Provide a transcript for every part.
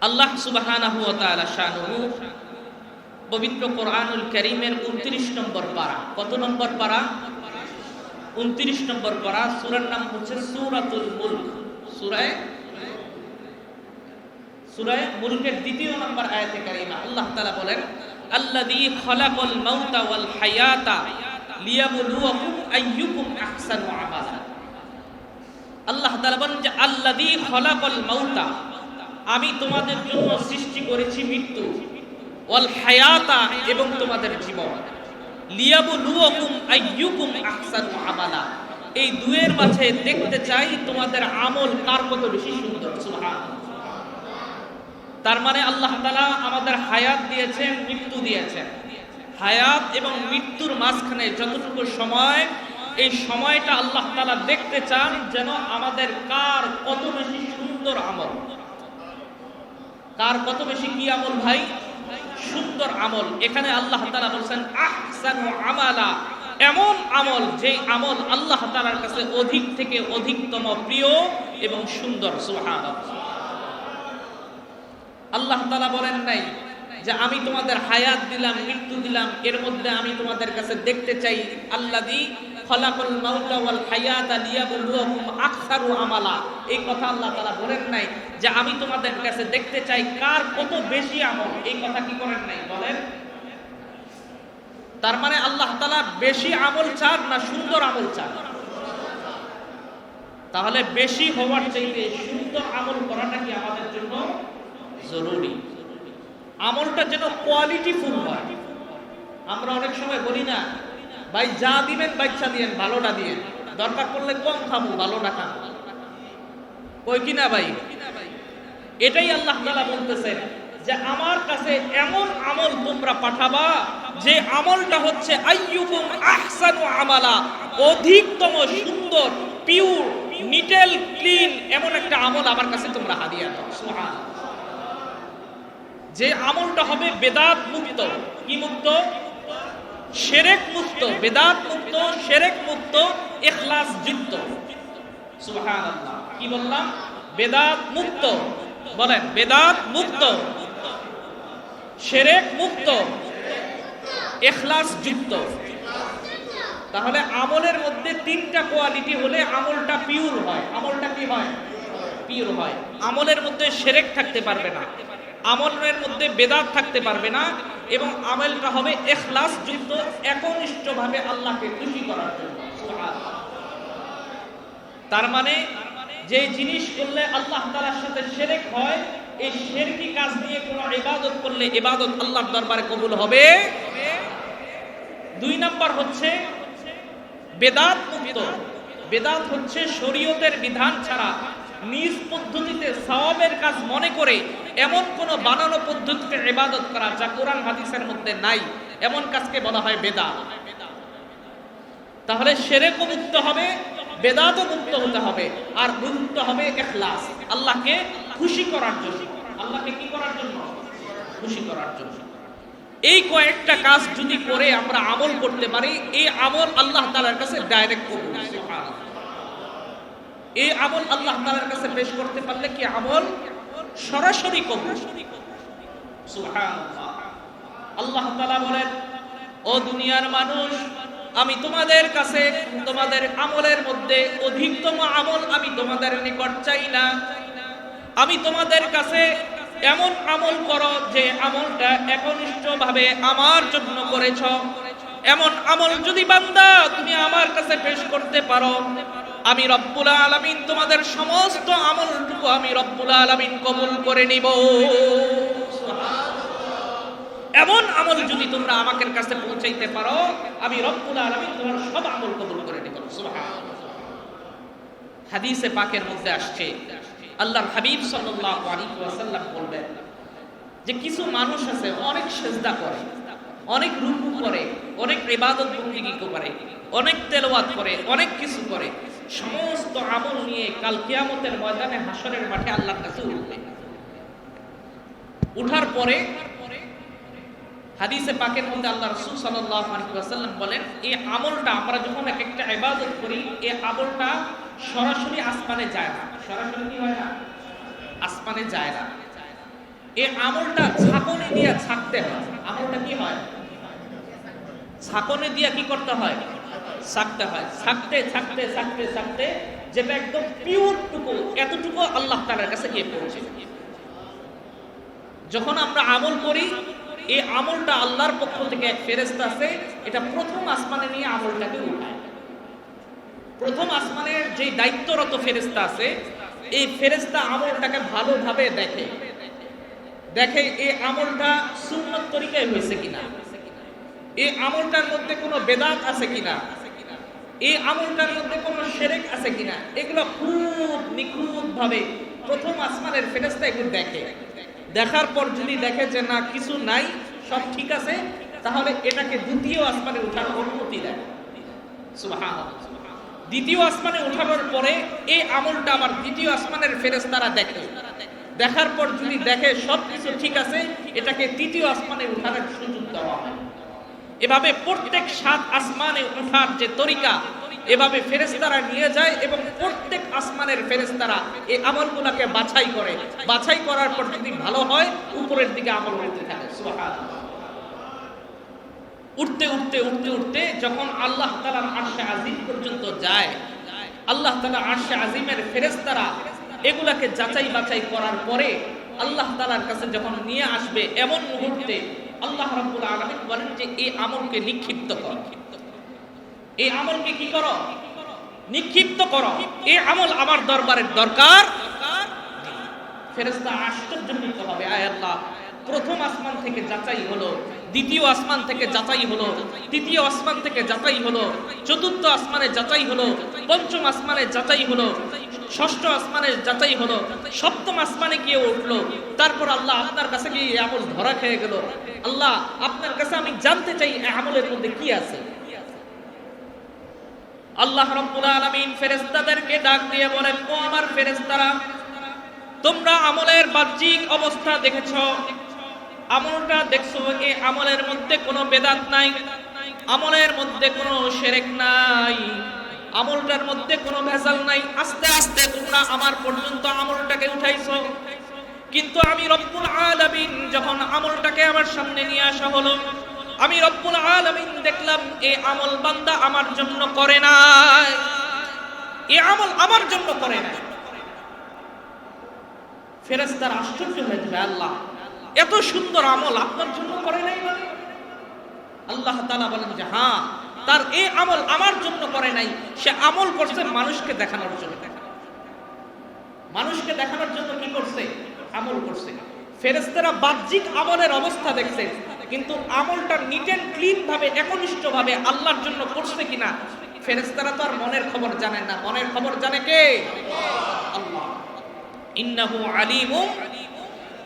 আল্লাহ সুবাহানাহু তাআলা পবিত্র কোরআনুল কারীমের 29 নম্বর পারা। কত নম্বর পারা? 29 নম্বর পারা, সূরার নাম হচ্ছে সূরাতুল মুলক। সূরায়ে? সূরায়ে মুলকের দ্বিতীয় নম্বর আয়াতে কারিমা, আল্লাহ তাআলা বলেন, আল্লাযী খালাকাল মাউতা ওয়াল হায়াতা লিয়াবলুয়াকুম আইয়ুকুম আহসানু আমালা। আল্লাহ তাআলা বলেন যে, আল্লাযী খালাকাল মাউতা আমি তোমাদের জন্য সৃষ্টি করেছি মৃত্যু। ওয়াল হায়াতা এবং তোমাদের জীবন। লিয়াবলুয়াকুম আইয়ুকুম আহসানু আমালা। এই দুয়ের মাঝে দেখতে চাই তোমাদের আমল কার কত বেশি সুন্দর তার মানে আল্লাহ তাআলা আমাদের হায়াত দিয়েছেন, মৃত্যু দিয়েছেন। হায়াত এবং মৃত্যুর মাঝখানে যতটুকু সময়, এই সময়টা আল্লাহ তাআলা দেখতে চান যেন আমাদের কার কত বেশি সুন্দর আমল। কার কত বেশি কি আমল ভাই? সুন্দর আমল। এখানে আল্লাহ তাআলা বলছেন আমালা। এমন আমল যে আমল আল্লাহ তাআলার কাছে অধিক থেকে অধিকতম প্রিয় এবং সুন্দর। সুবহানাল্লাহ। আল্লাহ তাআলা বলেন নাই যে, আমি তোমাদের হায়াত দিলাম, মৃত্যু দিলাম। এর মধ্যে আমি তোমাদের কাছে দেখতে চাই, আল্লাযী খলাকুল মাউতা ওয়াল হায়াতা লিয়াবলুয়াকুম আকসারু আমালা। এই কথা আল্লাহ তাআলা বলেন নাই যে আমি তোমাদের কাছে দেখতে চাই কার কত বেশি আমল। এই কথা কি করেন নাই? বলেন। তার মানে আল্লাহ তাআলা বেশি আমল চান না সুন্দর আমল চান? তাহলে বেশি হওয়ার চাইতে সুন্দর আমল করাটা কি আমাদের জন্য জরুরি? আমলটা যেন কোয়ালিটি ফুল হয়। আমরা অনেক সময় বলি না ভাই, যা দিবেন বাচ্চা দিয়েন ভালোটা দিয়েন। দরকার পড়লে কম খাব ভালোটা খাব কই কিনা ভাই? এটাই আল্লাহ তালা বলতেছেন যে, আমার কাছে এমন আমল তোমরা পাঠাবা, যে আমলটা হচ্ছে আইয়ুকুম আহসানু আমালা, অধিকতম সুন্দর পিওর নিটেল ক্লিন এমন একটা আমল আমার কাছে তোমরা হাদিয়া দাও। যে আমলটা হবে বেদাত মুক্ত, কি মুক্ত? শেরেক মুক্ত, বেদাত মুক্ত শেরেক মুক্ত ইখলাস যুক্ত। কি বললাম? বেদাত মুক্ত। বলেন, বেদাত মুক্ত শেরেক মুক্ত, এখলাস যুক্ত। তাহলে আমলের মধ্যে তিনটা কোয়ালিটি হলে আমলটা পিওর হয়। আমলটা কি হয়? পিওর হয়। আমলের মধ্যে শেরেক থাকতে পারবে না। আমলের মধ্যে বেদাত থাকতে পারবে না। এবং আমলটা হবে এখলাস যুক্ত, একনিষ্ঠভাবে আল্লাহকে খুশি করার জন্য। তার মানে যে জিনিস করলে আল্লাহ তাআলার সাথে শিরক হয়, এই শিরকি কাজ নিয়ে কোনো ইবাদত করলে ইবাদত আল্লাহর দরবারে কবুল হবে। দুই নাম্বার হচ্ছে, বেদাত বেদাত হচ্ছে শরীয়তের বিধান ছাড়া নিজ পদ্ধতিতে সওয়াবের কাজ মনে করে এমন কোন বানানো পদ্ধতিতে ইবাদত করা যা কোরআন হাদিসের মধ্যে নাই। এমন কাজকে বলা হয় বেদাত। তাহলে সেরেকও মুক্ত হবে, বেদাতও মুক্ত হতে হবে, আর মুক্ত হবে ইখলাস আল্লাহকে খুশি করার জন্য। আল্লাহকে কি করার জন্য? খুশি করার জন্য। এই কয়েকটা কাজ যদি করে আমরা আমল করতে পারি, এই আমল আল্লাহ তাআলার কাছে ডাইরেক্ট সুবহানাল্লাহ এই আমল আল্লাহ তালার কাছে পেশ করতে পারলে কি আমল? সরাসরি কবুল। আল্লাহ তাআলা বলেন, ও দুনিয়ার মানুষ, আমি তোমাদের কাছে তোমাদের আমলের মধ্যে অধিকতম আমল আমি তোমাদের নিকট চাই না। আমি তোমাদের কাছে এমন আমল করো যে আমলটা একনিষ্ঠভাবে আমার জন্য করেছ। এমন আমল যদি বান্দা তুমি আমার কাছে পেশ করতে পারো, আমি রব্বুল আলামিন তোমাদের সমস্ত আমলটুকু আমি রব্বুল আলামিন কবুল করে নিব। এমন আমল যদি তোমরা আমাকে কাছে পৌঁছাইতে পারো, আমি রব্বুল আলামিন তোমার সব আমল কবুল করে নিব। হাদিসে পাকের মধ্যে আসছে, আল্লাহর হাবিব সাল্লাল্লাহু আলাইহি ওয়াসাল্লাম বলবেন যে কিছু মানুষ আছে, অনেক সেজদা করে। অনেক রুকু করে, অনেক ইবাদত বন্দেগী করে, অনেক তেলাওয়াত করে, অনেক কিছু করে। সমস্ত আমল নিয়ে কাল কিয়ামতের ময়দানে হাসরের মাঠে আল্লাহর কাছে উঠবে। উঠার পরে হাদিসে পাকের মধ্যে আল্লাহ রাসূল আলাইহি বলেন, এই আমলটা আমরা যখন এক একটা ইবাদত করি, এই আমলটা সরাসরি আসমানে যায় না। সরাসরি কি হয় না? আসমানে যায় না। এই আমলটা ছাকনি দিয়ে ছাকতে হয়। আমলটা কি হয়? ছাকনি দিয়া কি করতে হয়? ছাকতে হয়। ছাকতে ছাকতে ছাকতে ছাকতে যেটা একদম পিওর টুকু, এতটুকু আল্লাহ তাআলার কাছে গিয়ে পৌঁছে। যখন আমরা আমল করি, এই আমলটা আল্লাহর পক্ষ থেকে এক ফেরেস্তা আছে, এটা প্রথম আসমানে নিয়ে আমলটাকে উঠায়। প্রথম আসমানের যে দায়িত্বরত ফেরেস্তা আছে, এই ফেরেস্তা আমলটাকে ভালোভাবে দেখে। দেখে এই আমলটা সুন্নত তরিকায় হয়েছে কিনা। এই আমলটার মধ্যে কোনো বেদাত আছে কিনা? এই আমলটার মধ্যে কোনো সেরেক আছে কিনা? এগুলো খুব নিখুঁত ভাবে প্রথম আসমানের ফেরেস্তা এগুলো দেখে। দেখার পর যদি দেখে যে না, কিছু নাই, সব ঠিক আছে, তাহলে এটাকে দ্বিতীয় আসমানে উঠানোর অনুমতি দেয়। দ্বিতীয় আসমানে উঠানোর পরে এই আমলটা আবার দ্বিতীয় আসমানের ফেরেস্তারা দেখে। দেখার পর যদি দেখে সব কিছু ঠিক আছে, এটাকে তৃতীয় আসমানে উঠানোর সুযোগ দেওয়া হয়। এভাবে প্রত্যেক সাত আসমানে উঠার যে তরিকা, এভাবে ফেরেস্তারা নিয়ে যায় এবং প্রত্যেক আসমানের ফেরেস্তারা এই আমলগুলোকে বাছাই করে। বাছাই করার পর যদি ভালো হয়, উপরের দিকে আমল উঠতে থাকে। উঠতে উঠতে উঠতে উঠতে যখন আল্লাহ তালার আরশে আজিম পর্যন্ত যায়, আল্লাহ তালা আরশে আজিমের ফেরেস্তারা এগুলাকে যাচাই বাছাই করার পরে আল্লাহ তালার কাছে যখন নিয়ে আসবে, এমন মুহূর্তে আল্লাহ রাব্বুল আলামিন বলেন যে এই আমলকে নিক্ষিপ্ত কর। এই আমলকে কি করো? নিক্ষিপ্ত করো। এই আমল আমার দরবারের দরকার ফেরেস্তা আশ্চর্যান্বিত হবে। আয় আল্লাহ, প্রথম আসমান থেকে যাচাই হলো, দ্বিতীয় আসমান থেকে যাচাই হলো, তৃতীয় আসমান থেকে যাচাই হলো, চতুর্থ আসমানে যাচাই হলো, পঞ্চম আসমানে যাচাই হলো ষষ্ঠ আসমানে যাচাই হলো, সপ্তম আসমানে গিয়ে উঠল। তারপর আল্লাহ আপনার কাছে গিয়ে আমল ধরা খেয়ে গেল। আল্লাহ, আপনার কাছে আমি জানতে চাই আমলের মধ্যে কি আছে। আল্লাহ রব্বুল আলামিন ফেরেশতাদেরকে ডাক দিয়ে বলেন, ও আমার ফেরেশতারা, তোমরা আমলের বাহ্যিক অবস্থা দেখেছ। আমলটা দেখছ এই আমলের মধ্যে কোনো বেদাত নাই, আমলের মধ্যে কোনো শেরেক নাই। আমলটার মধ্যে কোনো ভেজাল নাই। আস্তে আস্তে তোমরা আমার পর্যন্ত আমলটাকে উঠাইছো। কিন্তু আমি রব্বুল আলামিন যখন আমলটাকে আমার সামনে নিয়ে আসা হলো, আমি রব্বুল আলামিন দেখলাম এই আমল বান্দা আমার জন্য করে না এই আমল আমার জন্য করে নাই। ফেরেস্তার আশ্চর্য হয়ে যাবে, আল্লাহ, এত সুন্দর আমল আপনার জন্য করে নাই মানে? আল্লাহ তাআলা বলেন যে হ্যাঁ তার এই আমল আমার জন্য করে নাই, সে আমল করছে মানুষকে দেখানোর জন্য। মানুষকে দেখানোর জন্য কি করছে? আমল করছে। ফেরেস্তারা বাহ্যিক আমলের অবস্থা দেখছে, কিন্তু আমলটা নিট এন্ড ক্লিন ভাবে একনিষ্ঠ ভাবে আল্লাহর জন্য করছে কিনা ফেরেস্তারা তো আর মনের খবর জানে না। মনের খবর জানে কে? আল্লাহ। ইন্নাহু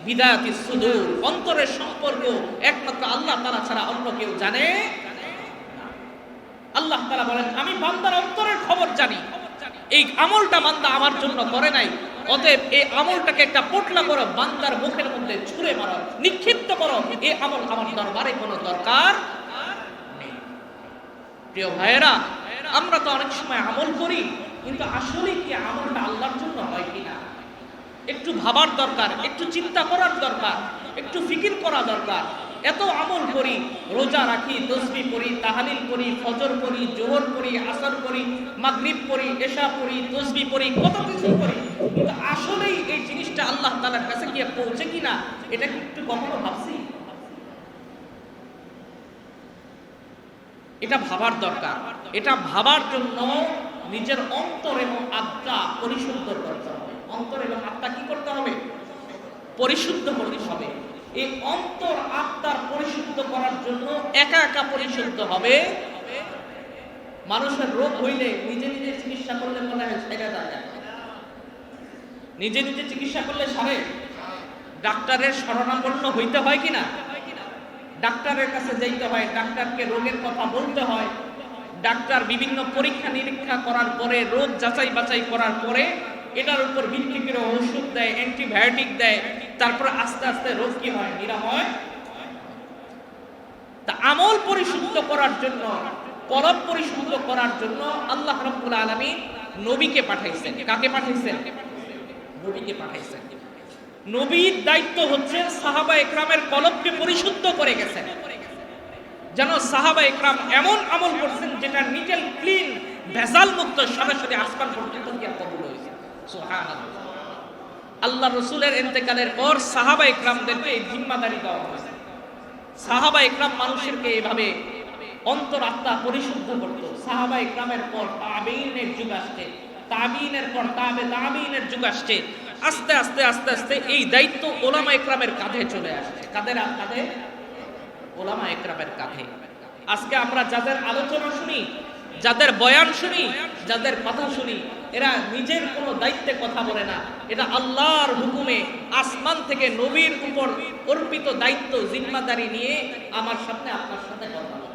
বিদায়াতি সুদূর। অন্তরের সম্পর্ক একমাত্র আল্লাহ তাআলা ছাড়া অন্য কেউ জানে। আল্লাহ তাআলা বলেন, আমি বান্দার অন্তরের খবর জানি। এই আমলটা বান্দা আমার জন্য করে নাই। অতএব এই আমলটাকে একটা পোটলা করো বান্দার মুখের মধ্যে ছুঁড়ে মারো, নিক্ষিপ্ত করো। এই আমল আমার দরবারে কোনো দরকার প্রিয় ভাইয়েরা, আমরা তো অনেক সময় আমল করি, কিন্তু আসলে কি আমলটা আল্লাহর জন্য হয় কিনা? একটু ভাবার দরকার, একটু চিন্তা করার দরকার, একটু ফিকির করা দরকার। এত আমল করি, রোজা রাখি, তসবি পড়ি তাহালিল পড়ি ফজর পড়ি জোহর পড়ি আসর পড়ি মাগরিব পড়ি এশা পড়ি তসবি পড়ি কত কিছু করি। কিন্তু আসলেই এই জিনিসটা আল্লাহ তাআলার কাছে গিয়ে পৌঁছে কিনা, এটা কি একটু কখনো ভাবছি? এটা ভাবার দরকার। এটা ভাবার জন্য নিজের অন্তর এবং আত্মা পরিশুদ্ধ করতে হবে। অন্তর এবং আত্মা কি করতে হবে? পরিশুদ্ধ করতে হবে। এই অন্তর আত্মার পরিশুদ্ধ করার জন্য একা একা পরিশুদ্ধ হবে। মানুষের রোগ হইলে নিজে নিজে চিকিৎসা করলে মনে হয় সেটা যায় নিজে নিজে চিকিৎসা করলে সারে। ডাক্তারের শরণাপন্ন হইতে হয় কিনা? ডাক্তারের কাছে যাইতে হয়, ডাক্তারকে রোগের কথা বলতে হয়। ডাক্তার বিভিন্ন পরীক্ষা নিরীক্ষা করার পরে, রোগ যাচাই বাছাই করার পরে, এটার উপর ভিত্তি করে ওষুধ দেয়, অ্যান্টিবায়োটিক দেয়। তারপর আস্তে আস্তে রোগ কি হয়? নিরাময়। তা আমল পরিশুদ্ধ করার জন্য, কলব পরিশুদ্ধ করার জন্য আল্লাহ রাব্বুল আলামিন নবীকে পাঠাইছেন। কাকে পাঠাইছেন? নবীকে পাঠাইছেন। নবীর দায়িত্ব হচ্ছে সাহাবা একরামের কলবকে পরিশুদ্ধ করে গেছেন। যেন সাহাবা একরাম এমন আমল করছেন যেটা নিটেল ক্লিন ভেজাল মুক্ত সরাসরি আসমান পর্যন্ত গিয়ে কবুল হয়েছে। সুবহানাল্লাহ। আল্লাহ রসুলের ইন্তেকালের পর সাহাবা একরামদেরকে এই জিম্মাদারি দেওয়া হয়েছে। সাহাবা একরাম মানুষেরকে এভাবে অন্তর আত্মা পরিশুদ্ধ করত। সাহাবা একরামের পর তাবিনের যুগ আসছে। তাবিনের পর তাবে তাবিনের যুগ আসছে। আস্তে আস্তে আস্তে আস্তে এই দায়িত্ব ওলামা একরামের কাঁধে চলে আসছে। কাদের কাঁধে? ওলামা একরামের কাঁধে। আজকে আমরা যাদের আলোচনা শুনি যাদের বয়ান শুনি, যাদের কথা শুনি, এরা নিজের কোনো দায়িত্বে কথা বলে না। এটা আল্লাহর হুকুমে আসমান থেকে নবীর উপর অর্পিত দায়িত্ব, জিম্মাদারি নিয়ে আমার সামনে আপনার সাথে কথা বলে।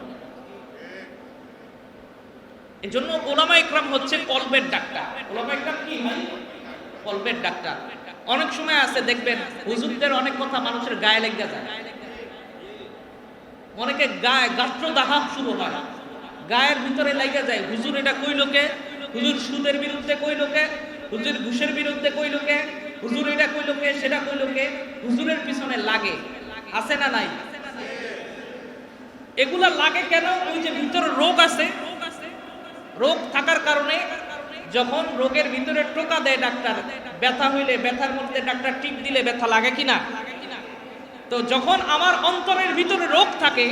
এজন্য ওলামা ইকরাম হচ্ছে কলবের ডাক্তার। ওলামা ইকরাম কি ভাই? কলবের ডাক্তার। অনেক সময় আছে, দেখবেন হুজুরদের অনেক কথা মানুষের গায়ে লেগে যায়। অনেকে গায়ে গাত্র দাহা শুরু হয়। গায়ের ভিতরে লাগে যায়। হুজুর এটা কই লোকে? হুজুর সুদের বিরুদ্ধে কই লোকে? হুজুর ঘুষের বিরুদ্ধে কই লোকে? হুজুর এটা কই লোকে? সেটা কই লোকে? হুজুরের পিছনে লাগে। আছে না নাই? এগুলা লাগে কেন? ওই যে ভিতরে রোগ আছে। রোগ থাকার কারণে যখন রোগের ভিতরে টোকা দেয় ডাক্তার, ব্যথা হইলে ব্যথার মধ্যে ডাক্তার টিপ দিলে ব্যথা লাগে কিনা? তো যখন আমার অন্তরের ভিতরে রোগ থাকে,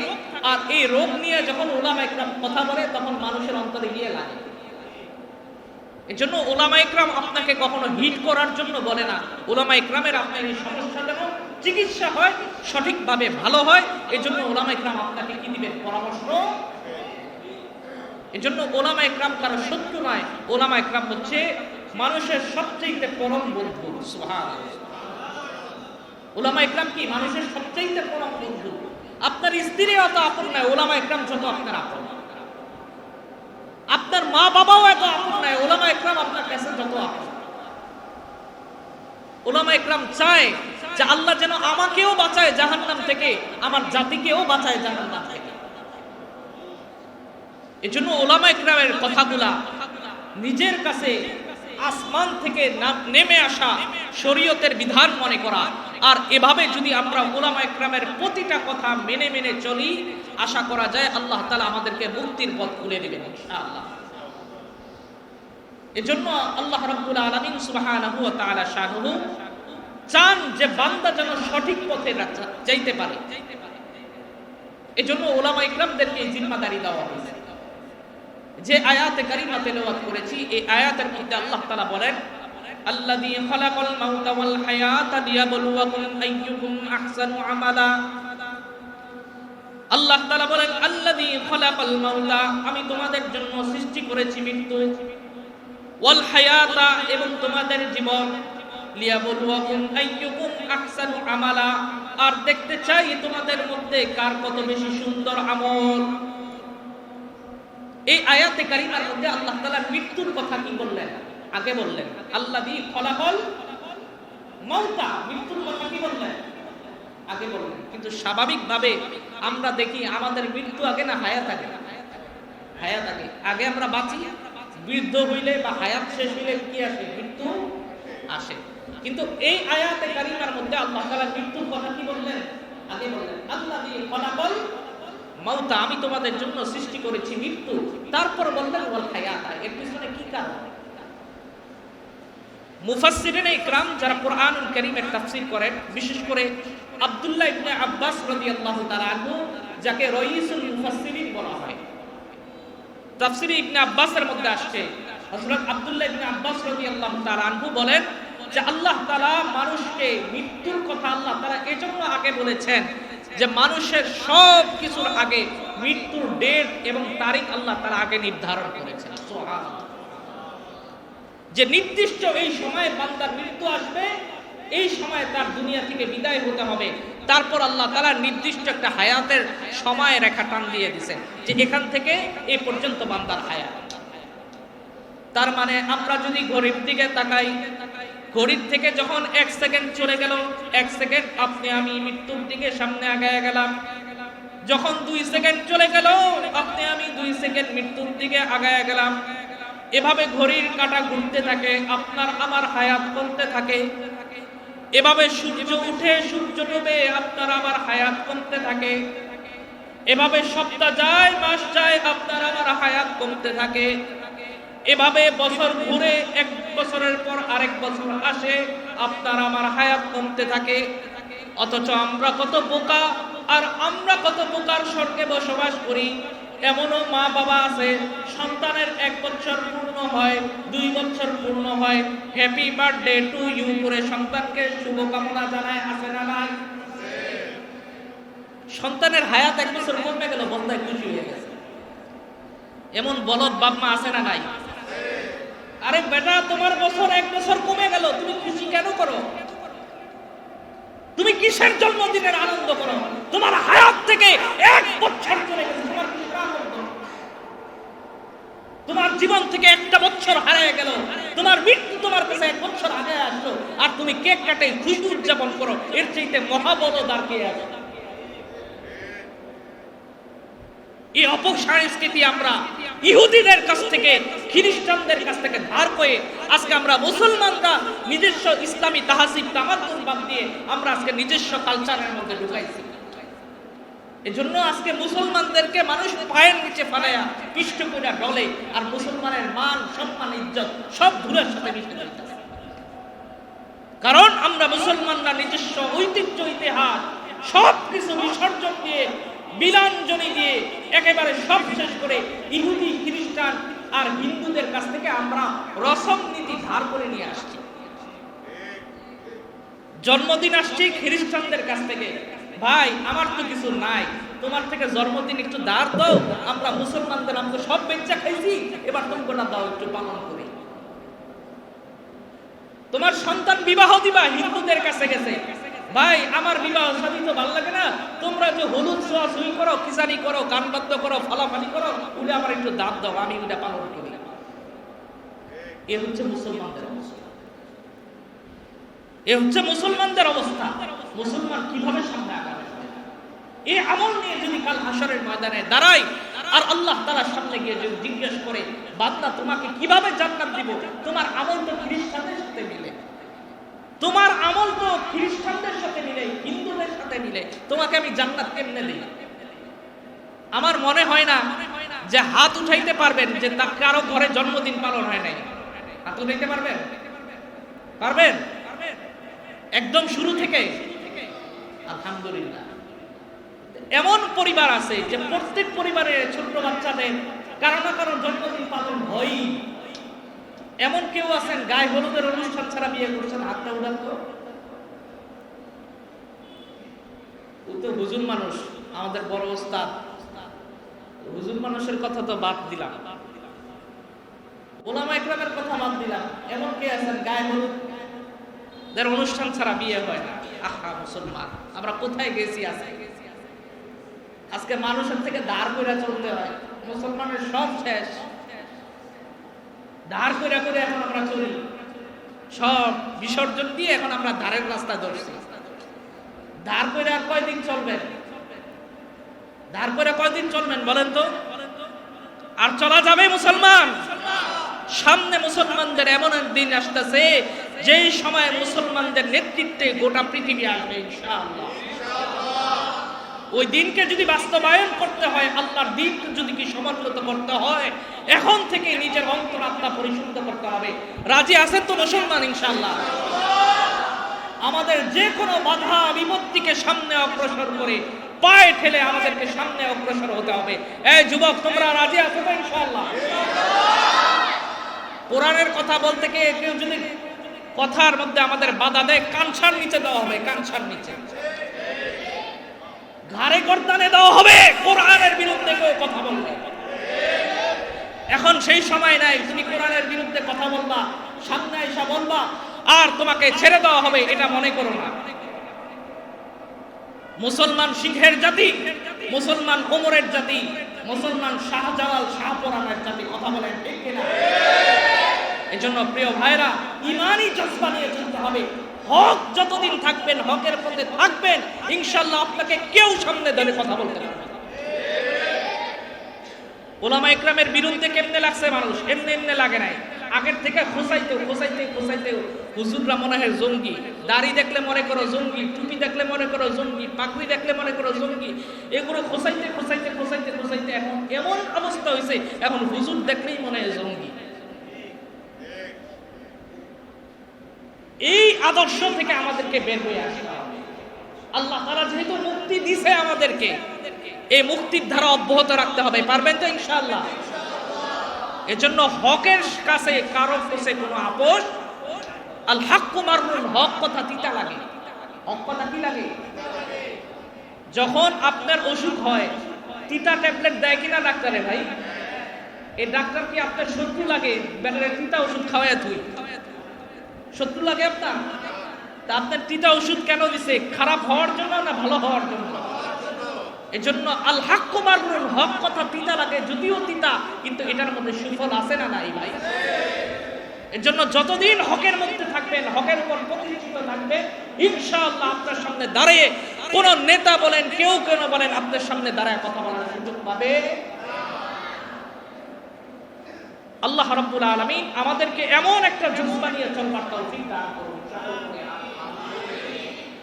আর এই রোগ নিয়ে যখন ওলামা ইকরাম কথা বলে, তখন মানুষের অন্তরে গিয়ে লাগে। এর জন্য ওলামা ইকরাম আপনাকে কখনো হিট করার জন্য বলে না। ওলামা ইকরামের আপনার এই সমস্যা যেন চিকিৎসা হয়, সঠিকভাবে ভালো হয় এই জন্য ওলামা ইকরাম আপনাকে কি দিবেন পরামর্শ। এজন্য ওলামা একরাম কারও শত্রু নয়। ওলামা একরাম হচ্ছে মানুষের সবচেয়ে পরম বন্ধু। সুবহান ওলামা একরাম কি? মানুষের সবচেয়ে পরম বন্ধু। আপনার স্ত্রী অত আপন নয় ওলামা একরাম যত আপনার আপন। আপনার মা বাবাও এত আপন নয় ওলামা একরাম আপনার কাছে যত আপন। ওলামা একরাম চায় যে আল্লাহ যেন আমাকেও বাঁচায় জাহান্নাম থেকে, আমার জাতিকেও বাঁচায় জাহান্নাম থেকে। এই জন্য ওলামা ইকরামের কথাগুলা নিজের কাছে আসমান থেকে নেমে আসা শরীয়তের বিধান মনে করা আর এভাবে যদি আমরা ওলামা ইকরামের প্রতিটা কথা মেনে মেনে চলি, আশা করা যায় আল্লাহ তাআলা আমাদেরকে মুক্তির পথ খুলে দেবেন, ইনশাআল্লাহ। এজন্য আল্লাহ রাব্বুল আলামিন তাআলা চান যে বান্দা যেন সঠিক পথে যাইতে পারে। এজন্য ওলামা ইকরামদেরকে এই জিম্মাদারি দেওয়া হয়েছে। যে আয়াতে কারিমা তেলাওয়াত করেছি, এই আয়াতের মধ্যে আল্লাহ তালা বলেন আল্লাযী আল্লাহ বলেন আমি তোমাদের জন্য সৃষ্টি করেছি মৃত্যু। ওয়াল হায়াতা, এবং তোমাদের জীবন। আইয়ুকুম আমালা। আর দেখতে চাই তোমাদের মধ্যে কার কত বেশি সুন্দর আমল। এই আয়াতে কারিমার মধ্যে আল্লাহ তাআলা মৃত্যুর কথা কি বললেন? আগে বললেন আল্লাহ দি ফলাফল মৌতা মৃত্যুর কথা কি বললেন? আগে বললেন কিন্তু স্বাভাবিকভাবে আমরা দেখি আমাদের মৃত্যু আগে না হায়াত আগে? হায়াত আগে। আগে আমরা বাঁচি, বৃদ্ধ হইলে বা হায়াত শেষ হইলে কি আসে? মৃত্যু আসে। কিন্তু এই আয়াতে কারিমার মধ্যে আল্লাহ তাআলা মৃত্যুর কথা কি বললেন? আগে বললেন আল্লাহ দি ফলাফল মাউতা আমি তোমাদের জন্য সৃষ্টি করেছি মৃত্যু। তারপর বললেন, ওয়াল হায়াতা। এর পিছনে কি কারণ? মুফাসসিরিনে ইকরাম যারা কোরআনুল কারীমের তাফসীর করেন, বিশেষ করে আব্দুল্লাহ ইবনে আব্বাস রাদিয়াল্লাহু তাআলা আনহু, যাকে রইসুল মুফাসসিরিন বলা হয়। তাফসীরে ইবনে আব্বাসের মধ্যে আসছে, হযরত আব্দুল্লাহ ইবনে আব্বাস রাদিয়াল্লাহু তাআলা আনহু বলেন যে আল্লাহ তাআলা মানুষকে মৃত্যুর কথা আল্লাহ তাআলা এজন্য আগে বলেছেন যে মানুষের সব কিছুর আগে মৃত্যুর ডেট এবং তারিখ আল্লাহ তাআলা আগে নির্ধারণ করেছেন। সুবহানাল্লাহ। যে নির্দিষ্ট এই সময়ে বান্দার মৃত্যু আসবে, এই সময়ে তার দুনিয়া থেকে বিদায় হতে হবে। তারপর আল্লাহ তাআলা নির্দিষ্ট একটা হায়াতের সময় রেখা টান দিয়ে দিছেন যে এখান থেকে এ পর্যন্ত বান্দার হায়াত। তার মানে আমরা যদি গরিব দিকে তাকাই ঘড়ির থেকে যখন এক সেকেন্ড চলে গেল, এক সেকেন্ড আপনি আমি মৃত্যুর দিকে সামনে আগায় গেলাম। যখন দুই সেকেন্ড চলে গেল, আপনি আমি দুই সেকেন্ড মৃত্যুর দিকে আগায় গেলাম। এভাবে ঘড়ির কাঁটা ঘুরতে থাকে, আপনার আমার হায়াত কমতে থাকে। এভাবে সূর্য উঠে, সূর্য ডুবে, আপনার আমার হায়াত কমতে থাকে। এভাবে সপ্তাহ যায়, মাস যায়, আপনার আমার হায়াত কমতে থাকে। এভাবে বছর ঘুরে, এক বছরের পর আরেক বছর আসে, আপনার আমার হায়াত কমতে থাকে। অথচ আমরা কত বোকা, আর আমরা কত বোকার স্বর্গে বসবাস করি। এমনও মা বাবা আছে, সন্তানের এক বছর পূর্ণ হয়, দুই বছর পূর্ণ হয়। হ্যাপি বার্থডে টু ইউ করে সন্তানকে শুভকামনা জানায়, আছে না নাই? সন্তানের হায়াত এক বছর কমে গেল বন্ধায় খুশি হয়ে গেছে। এমন বলদ বাপ মা আছে না নাই? আরে বেটা, তোমার বছর এক বছর কমে গেল, তুমি খুশি কেন করো? তুমি কিসের জন্মদিনের আনন্দ করো? তোমার হায়াত থেকে এক বছর চলে গেছে। তোমার জীবন থেকে একটা বছর হারিয়ে গেল। তোমার মৃত্যু তোমার কাছে এক বছর আগে আসলো। আর তুমি কেক কাটে খুশি উদযাপন করো। এর চাইতে মহাবলদ আর কে আছে? এই অপসংস্কৃতি আমরা ইহুদিদের কাছ থেকে, খ্রিস্টানদের কাছ থেকে ধার করে আজকে আমরা মুসলমানরা নিজস্ব ইসলামী তাহাসিব তামাদ্দুন বাদ দিয়ে আমরা আজকে নিজস্ব কালচারের মধ্যে ঢুকাইছি। এজন্য আজকে মুসলমানদেরকে মানুষ পায়ের নিচে ফালাইয়া পিষ্ট করে ডলে, আর মুসলমানের মান, সম্মান, ইজ্জত সব ধুলের সাথে মিশে কারণ আমরা মুসলমানরা নিজস্ব ঐতিহ্য, ইতিহাস সব কিছু বিসর্জন দিয়ে বিলাঞ্জনি দিয়ে একেবারে সব শেষ করে ইহুদি, খ্রিস্টান আর হিন্দুদের কাছ থেকে আমরা রসম নীতি ধার করে নিয়ে আসছি। জন্মদিন আসছি খ্রিস্টানদের কাছ থেকে। ভাই, আমার তো কিছু নাই। তোমার থেকে জন্মদিন একটু দাঁড় দাও, আমরা মুসলমানদের আমরা সব বেচা খাইছি, এবার তোমরা দাও একটু পালন করি। তোমার সন্তান বিবাহ দিবা, হিন্দুদের কাছে গেছে। ভাই, আমার বিবাহ সাথী তো ভালো লাগে না। তোমরা যে হলুদ ছোঁয়া ছুঁই করো কিসানি করো গান বাদ্য করো, ফালাফালি করো ওটা আমার একটু দাঁত দাও, আমি ওটা পালন করি। এ হচ্ছে মুসলমানদের অবস্থা। এ হচ্ছে মুসলমানদের অবস্থা। মুসলমান কীভাবে সামনে আগাবে? এই আমল নিয়ে যদি কাল হাসরের ময়দানে দাঁড়াই আর আল্লাহ তাআলার সামনে গিয়ে যদি জিজ্ঞেস করে, বান্দা তোমাকে কীভাবে জান্নাত দিব? তোমার আমল তো খ্রিস্টানদের সাথে মিলে। তোমার আমল তো খ্রিস্টানদের সাথে মিলে, হিন্দুদের সাথে মিলে। তোমাকে আমি জান্নাত কেমনে দিই? আমার মনে হয় না যে হাত উঠাইতে পারবেন যে তার কারও ঘরে জন্মদিন পালন হয় নাই। হাত উঠাইতে পারবেন? পারবেন? একদম শুরু থেকে? আলহামদুলিল্লাহ। এমন পরিবার আছে যে প্রত্যেক পরিবারে ছোট্ট বাচ্চাদের কারও না কারও জন্মদিন পালন হয়ই। এমন কেউ আছেন, গায়ে হলুদের অনুষ্ঠান ছাড়া বিয়ে করছেন, হাতটা উড়ান তো। তো হুজুর মানুষ, আমাদের বড় ওস্তাদ। হুজুর মানুষের কথা তো বাদ দিলাম। ওলামা ইকরামের কথা বাদ দিলাম। এমন কে আছেন, গায়ে হলুদ অনুষ্ঠান ছাড়া বিয়ে হয় না। আহা, মুসলমান, আমরা কোথায় গেছি আজকে? আজকে মানুষের থেকে দাঁড় করে চলতে হয়। মুসলমানের সব শেষ। দাঁড় করে করে এখন আমরা চলি। সব বিসর্জন দিয়ে এখন আমরা ধারের রাস্তা ধরছি। দাঁড় করে আর কয়দিন চলবেন? দাঁড় করে কয়দিন চলবেন বলেন তো? আর চলা যাবে মুসলমান? সামনে মুসলমানদের এমন এক দিন আসতেছে, যেই সময় মুসলমানদের নেতৃত্বে গোটা পৃথিবী আসবে, ইনশাআল্লাহ। ওই দিনকে যদি বাস্তবায়ন করতে হয়, আল্লাহর দিনকে যদি কি সমন্বিত করতে হয়, এখন থেকে নিজের অন্তরাত্মা পরিশুদ্ধ করতে হবে। রাজি আছেন তো মুসলমান ইনশাল্লাহ আমাদের যে কোনো বাধা বিপত্তিকে সামনে অগ্রসর করে পায়ে ঠেলে আমাদেরকে সামনে অগ্রসর হতে হবে। এই যুবক, তোমরা রাজি আছো তো, ইনশাআল্লাহ? কোরআনের কথা বলতে গিয়ে কেউ যদি কথার মধ্যে আমাদের বাধা দেয় কানসার নিচে দেওয়া হবে কানসার নিচে। ঘাড়ে গর্দানে দেওয়া হবে। কোরআনের বিরুদ্ধে কেউ কথা বলবে এখন সেই সময় নাই, তুমি কোরআনের বিরুদ্ধে কথা বলবা, সামনে এসা বলবা, আর তোমাকে ছেড়ে দেওয়া হবে, এটা মনে করো না। মুসলমান শিখের জাতি, মুসলমান কোমরের জাতি, মুসলমান শাহজালাল শাহপরানের জাতি, কথা বলেন ঠিক কিনা? এজন্য প্রিয় ভাইরা ইমানই জজবা নিয়ে চলতে হবে। হক যতদিন থাকবেন, হকের পথে থাকবেন, ইনশাল্লাহ আপনাকে কেউ সামনে ধরে কথা বলতে পারবে। ওলামা ইকরামের বিরুদ্ধে কেমনে লাগছে মানুষ? এমনি এমনি লাগে নাই। আগের থেকে খোসাইতেও খোসাইতে খোসাইতেও হুজুররা মনে হয় জঙ্গি। দাড়ি দেখলে মনে করো জঙ্গি, টুপি দেখলে মনে করো জঙ্গি পাখি দেখলে মনে করো জঙ্গি। এগুলো খোসাইতে খোসাইতে খোসাইতে খোসাইতে এখন এমন অবস্থা হয়েছে এখন হুজুর দেখলেই মনে হয় জঙ্গি। এই আদর্শ থেকে আমাদেরকে বের হয়ে আসতে হবে। আল্লাহ তারা যেহেতু মুক্তি দিছে আমাদেরকে, এই মুক্তির ধারা অব্যাহত রাখতে হবে, পারবেন তো ইনশাআল্লাহ? এজন্য হকের কাছে কারও কাছে কোনো আপোষ? আল হক মারুন হক কথা তিতা লাগে। হক কথা কি লাগে? যখন আপনার অসুখ হয়, তিতা ট্যাবলেট দেয় কিনা ডাক্তারে ভাই? এই ডাক্তার কি আপনার শত্রু লাগে? ব্যাটারে তিতা ওষুধ খাওয়ায় তুই শত্রু লাগে আপনার? তা আপনার তিতা ওষুধ কেন দিছে? খারাপ হওয়ার জন্য না ভালো হওয়ার জন্য? আল হক মারুন হক কথা তিতা লাগে, যদিও তিতা কিন্তু এটার মধ্যে সুফল আছে না নাই ভাই। এজন্য যতদিন হকের মধ্যে থাকবেন, হকের উপর প্রতিষ্ঠিত থাকবেন, ইনশাআল্লাহ আপনার সামনে দাঁড়িয়ে কোন নেতা বলেন, কেউ কেন বলেন, আপনার সামনে দাঁড়ায় কথা বলার সুযোগ পাবে। আল্লাহ রাব্বুল আলামিন আমাদেরকে এমন একটা জজবা নিয়ে চলবার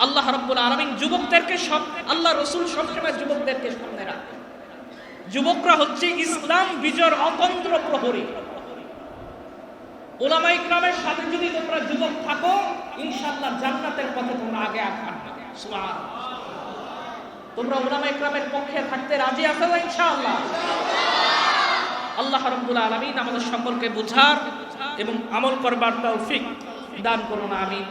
আল্লাহ রাব্বুল আলামিন যুবকদেরকে সব, আল্লাহ রসুল সবসময় যুবকদেরকে সামনে রাখেন। যুবকরা হচ্ছে ইসলাম বিজয়ের অতন্ত্র প্রহরী। ওলামা ইকরামের সাথে যদি তোমরা যুবক থাকো, ইনশাআল্লাহ জান্নাতের পথে তোমরা আগে সুবহানাল্লাহ। তোমরা ওলামা ইকরামের পক্ষে থাকতে রাজি তো ইনশাআল্লাহ? আল্লাহ রব্বুল আলমিন আমাদের সকলকে বুঝার এবং আমল করবার তৌফিক দান করুন আমিন।